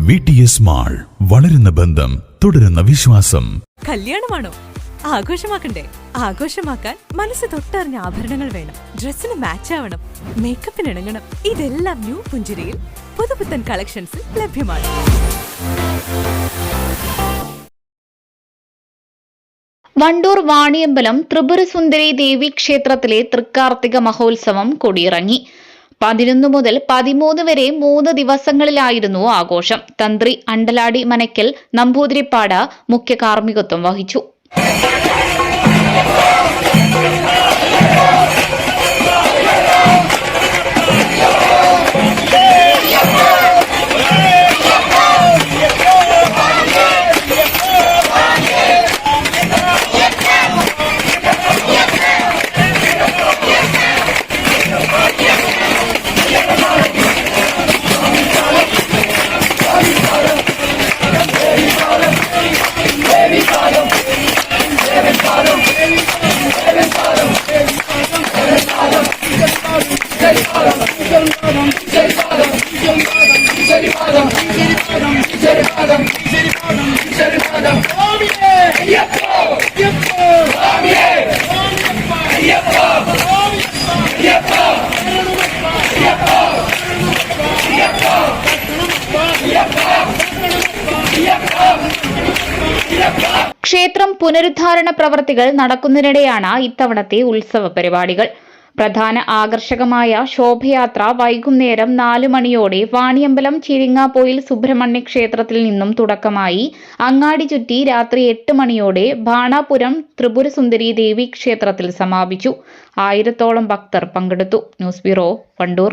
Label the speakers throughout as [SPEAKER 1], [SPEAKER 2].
[SPEAKER 1] V T S mall വളരുന്ന ബന്ധം തുടരുന്ന വിശ്വാസം.
[SPEAKER 2] കല്യാണമാണോ? ആഘോഷമാക്കണ്ടേ? ആഘോഷമാക്കാൻ മനസ്സ് തൊട്ടറിഞ്ഞ ആഭരണങ്ങൾ വേണം. ഡ്രസ്സിന് മാച്ച് ആവണം. മേക്കപ്പിന് ഇണങ്ങണം. ഇതെല്ലാം ന്യൂ പുഞ്ചിരിയിൽ പുതുപുത്തൻ കളക്ഷൻസിൽ ലഭ്യമാണ്.
[SPEAKER 3] വണ്ടൂർ വാണിയമ്പലം ത്രിപുരസുന്ദരി ദേവി ക്ഷേത്രത്തിലെ തൃക്കാർത്തിക മഹോത്സവം കൊടിയിറങ്ങി. പതിനൊന്ന് മുതൽ പതിമൂന്ന് വരെ മൂന്ന് ദിവസങ്ങളിലായിരുന്നു ആഘോഷം. തന്ത്രി അണ്ടലാടി മനയ്ക്കൽ നമ്പൂതിരിപ്പാട മുഖ്യ കാർമ്മികത്വം വഹിച്ചു. ക്ഷേത്രം പുനരുദ്ധാരണ പ്രവർത്തികൾ നടക്കുന്നതിനിടെയാണ് ഇത്തവണത്തെ ഉത്സവ പരിപാടികൾ. പ്രധാന ആകർഷകമായ ശോഭയാത്ര വൈകുന്നേരം നാല് മണിയോടെ വാണിയമ്പലം ചിരിങ്ങാപ്പോയിൽ സുബ്രഹ്മണ്യ ക്ഷേത്രത്തിൽ നിന്നും തുടക്കമായി. അങ്ങാടി ചുറ്റി രാത്രി എട്ട് മണിയോടെ ബാണാപുരം ത്രിപുരസുന്ദരി ദേവി ക്ഷേത്രത്തിൽ സമാപിച്ചു. ആയിരത്തോളം ഭക്തർ പങ്കെടുത്തു. News bureau Wandoor.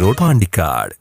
[SPEAKER 4] Road Pandikkad